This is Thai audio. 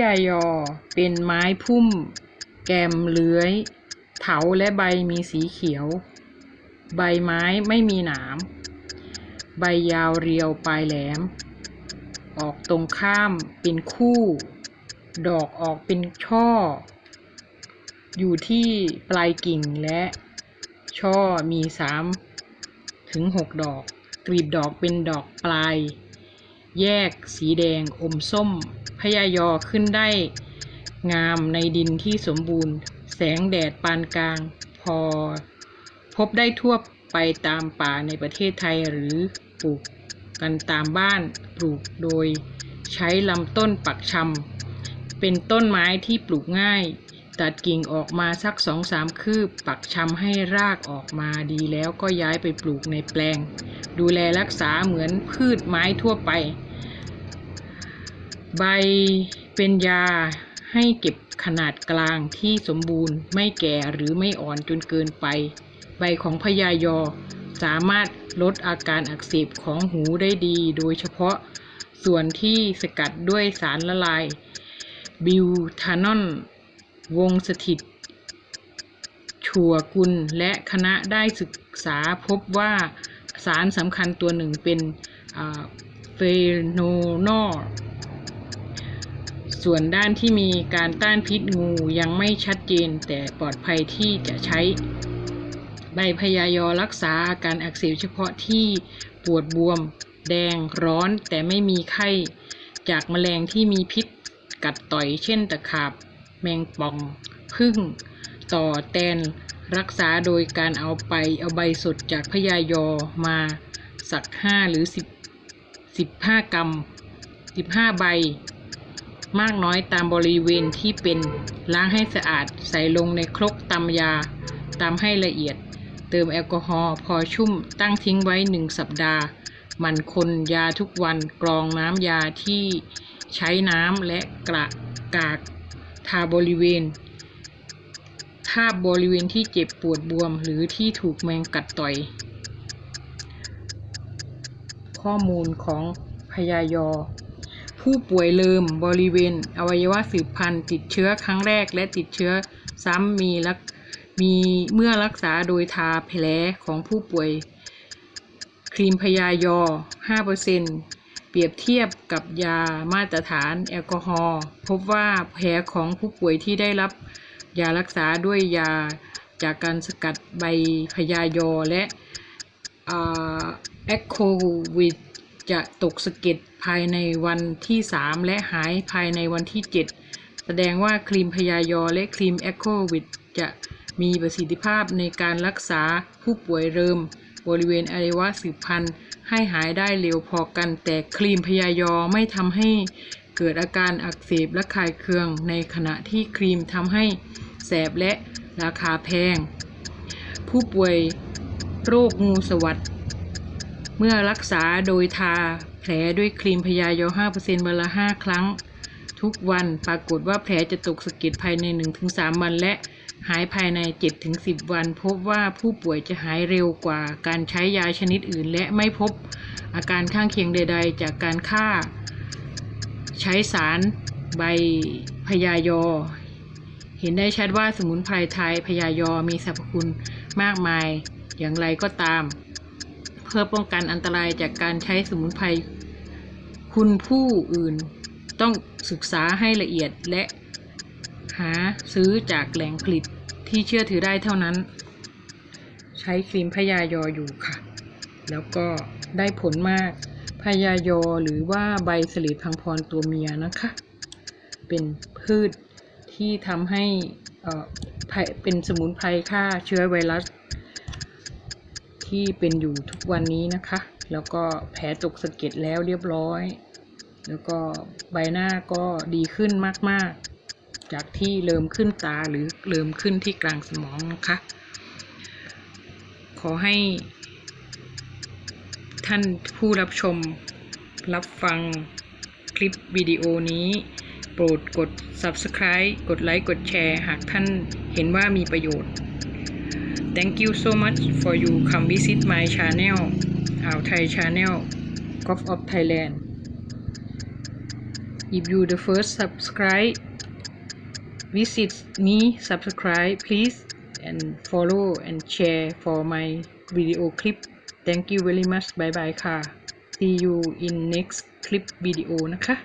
ยายอ เป็นไม้พุ่ม แกมเลื้อย เถาและใบมีสีเขียว ใบไม้ไม่มีหนาม ใบยาวเรียวปลายแหลม ออกตรงข้ามเป็นคู่ ดอกออกเป็นช่อ อยู่ที่ปลายกิ่งและ ช่อมีสามถึงหกดอก กลีบดอกเป็นดอกปลาย แยกสีแดงอมส้มพญายอขึ้นได้งามในดินที่สมบูรณ์ แสงแดดปานกลาง พอ พบได้ทั่วไปตามป่าในประเทศไทยหรือปลูกกันตามบ้านปลูกโดยใช้ลำต้นปักชำเป็นต้นไม้ที่ปลูกง่าย ตัดกิ่งออกมาสักสองสามคืบ ปักชำให้รากออกมาดีแล้วก็ย้ายไปปลูกในแปลง ดูแลรักษาเหมือนพืชไม้ทั่วไป ใบเป็นยาให้เก็บขนาดกลางที่สมบูรณ์ ไม่แก่หรือไม่อ่อนจนเกินไป ใบของพญายอสามารถลดอาการอักเสบของหูได้ดี โดยเฉพาะส่วนที่สกัดด้วยสารละลาย บิวทานอน วงสถิต ชัวกุลและคณะได้ศึกษาพบว่าสารสำคัญตัวหนึ่งเป็นเฟโนนอล ส่วนด้านที่มีการต้านพิษงูยังไม่ชัดเจน แต่ปลอดภัยที่จะใช้ ใบพยายอรักษาอาการอักเสบเฉพาะที่ปวดบวม แดงร้อนแต่ไม่มีไข้ จากแมลงที่มีพิษกัดต่อยเช่นตะขาบ แมงป่องพึ่ง ต่อแตน รักษาโดยการเอาไปเอาใบสดจากพยายอมาสักห้าหรือสิบสิบห้ากรัมสิบห้าใบ มากน้อยตามบริเวณที่เป็น ล้างให้สะอาด ใส่ลงในครกตำยาตำให้ละเอียด เติมแอลกอฮอล์พอชุ่มตั้งทิ้งไว้หนึ่งสัปดาห์ มันคนยาทุกวันกรองน้ำยาที่ใช้น้ำและกระกากทาบริเวณถ้าบริเวณที่เจ็บปวดบวมหรือที่ถูกแมงกัดต่อย ข้อมูลของพยายอ ผู้ป่วยเลิมบริเวณ อวัยวะสืบพันธุ์ติดเชื้อครั้งแรกและติดเชื้อซ้ำมีลักมีเมื่อรักษาโดยทาแผลของผู้ป่วย ครีมพยายอ 5%เปรียบเทียบกับยามาตรฐานแอลกอฮอล์พบว่าแผลของผู้ป่วยที่ได้รับยารักษาด้วยยาจากการสกัดใบพยายอและแอคโควิด จะตกสะเก็ดภายในวันที่ 3 และหายภายในวันที่ 7 แสดงว่าครีมพยายอและครีมแอคโควิดจะมีประสิทธิภาพในการรักษาผู้ป่วยเริม บริเวณอวัยวะสืบพันธุ์ให้หายได้เร็วพอกัน แต่ครีมพยายอไม่ทำให้เกิดอาการอักเสบและคายเคือง ในขณะที่ครีมทำให้แสบและราคาแพง ผู้ป่วยโรคงูสวัสด เมื่อรักษาโดยทาแผลด้วยครีมพยายอ5%วันละ 5 ครั้ง ทุกวันปรากฏว่าแผลจะตกสะเก็ดภายใน 1-3 วันและหายภายใน 7-10 วัน พบว่าผู้ป่วยจะหายเร็วกว่าการใช้ยาชนิดอื่น และไม่พบอาการข้างเคียงใด ๆ จากการฆ่า ใช้สารใบพยายอ เห็นได้ชัดว่าสมุนไพรไทยพยายอมีสรรพคุณมากมายอย่างไรก็ตาม พื่อป้องกันอันตรายจากการใช้สมุนไพรคุณผู้อื่นต้องศึกษาให้ละเอียดและหาซื้อจากแหล่งผลิตที่เชื่อถือได้เท่านั้น ใช้ครีมพยายออยู่ค่ะ แล้วก็ได้ผลมากพยายอหรือว่าใบสลิดพังพรตัวเมียนะคะ เป็นพืชที่ทำให้เอ่อเป็นสมุนไพรฆ่าเชื้อไวรัส ที่เป็นอยู่ทุกวันนี้นะคะ แล้วก็แผลตกสะเก็ดแล้วเรียบร้อย แล้วก็ใบหน้าก็ดีขึ้นมาก ๆ จากที่เริ่มขึ้นตาหรือเริ่มขึ้นที่กลางสมองนะคะ ขอให้ ท่านผู้รับชมรับฟังคลิปวิดีโอนี้โปรดกด subscribe กดไลค์ กดแชร์ หากท่านเห็นว่ามีประโยชน์ Thank you so much for you come visit my channel อ่าวไทย channel Golf of Thailand if you the first subscribe visit me subscribe please and follow and share for my video clip thank you very much bye bye ค่ะ see you in next clip video นะคะ